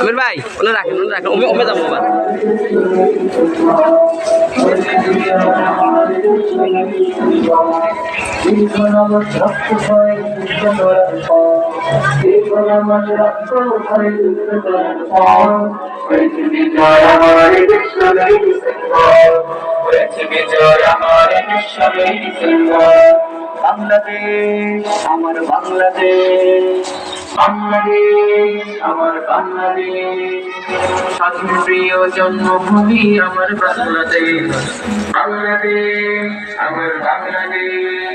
আমির ভাই ওনে রাখেন ওনে রাখেন ওমে ওমে যাবো আবার বাংলাদেশ আমার বাংলাদেশ বাংলাদেশ আমার বাংলাদেশ স্বাধীন প্রিয় জন্মভূমি আমার বাংলাদেশ বাংলাদেশ আমার বাংলাদেশ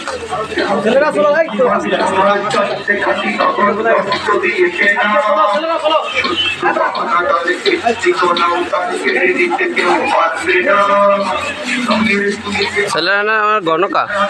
দেশের তরে প্রিয়তে ছেলেরা না আমার গণকা। আমার